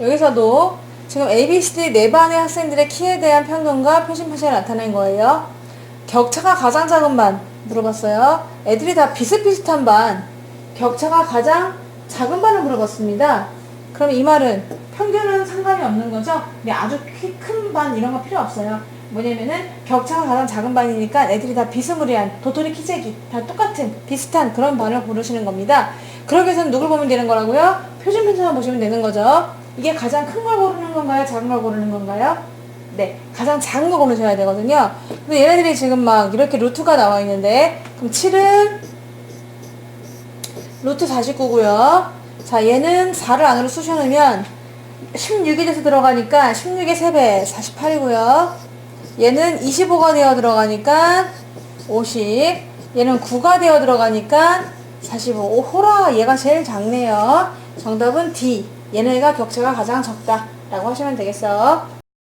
여기서도 지금 A, B, C, D 네 반의 학생들의 키에 대한 평균과 표심 표시가 나타낸 거예요. 격차가 가장 작은 반 물어봤어요. 애들이 다 비슷비슷한 반, 격차가 가장 작은 반을 물어봤습니다. 그럼 이 말은 평균은 상관이 없는 거죠? 아주 키 큰 반 이런 거 필요 없어요. 뭐냐면은 격차가 가장 작은 반이니까 애들이 다 비스무리한 도토리 키재기 다 똑같은 비슷한 그런 반을 고르시는 겁니다. 그러기 위해서는 누굴 보면 되는 거라고요? 표준 편차만 보시면 되는 거죠. 이게 가장 큰 걸 고르는 건가요? 작은 걸 고르는 건가요? 네, 가장 작은 거 고르셔야 되거든요. 근데 얘네들이 지금 막 이렇게 루트가 나와 있는데 그럼 7은 루트 49고요. 자, 얘는 4를 안으로 쑤셔넣으면 16이 돼서 들어가니까 16의 3배 48이고요. 얘는 25가 되어 들어가니까 50. 얘는 9가 되어 들어가니까 45. 오, 호라, 얘가 제일 작네요. 정답은 D. 얘네가 격차가 가장 적다. 라고 하시면 되겠어.